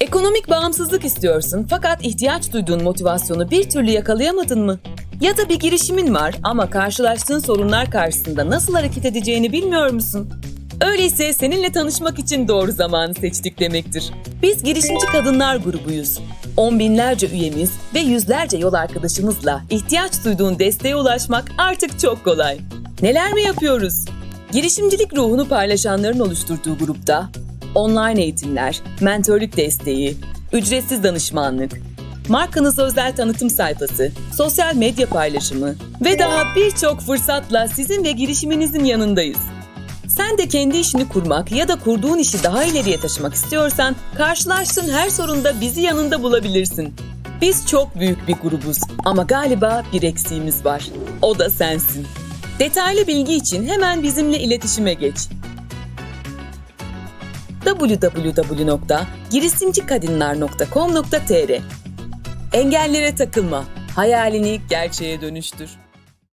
Ekonomik bağımsızlık istiyorsun fakat ihtiyaç duyduğun motivasyonu bir türlü yakalayamadın mı? Ya da bir girişimin var ama karşılaştığın sorunlar karşısında nasıl hareket edeceğini bilmiyor musun? Öyleyse seninle tanışmak için doğru zamanı seçtik demektir. Biz girişimci kadınlar grubuyuz. On binlerce üyemiz ve yüzlerce yol arkadaşımızla ihtiyaç duyduğun desteğe ulaşmak artık çok kolay. Neler mi yapıyoruz? Girişimcilik ruhunu paylaşanların oluşturduğu grupta online eğitimler, mentörlük desteği, ücretsiz danışmanlık, markanız özel tanıtım sayfası, sosyal medya paylaşımı ve daha birçok fırsatla sizin ve girişiminizin yanındayız. Sen de kendi işini kurmak ya da kurduğun işi daha ileriye taşımak istiyorsan karşılaştığın her sorunda bizi yanında bulabilirsin. Biz çok büyük bir grubuz ama galiba bir eksiğimiz var. O da sensin. Detaylı bilgi için hemen bizimle iletişime geç www.girişimcikadınlar.com.tr Engellere takılma, hayalini gerçeğe dönüştür.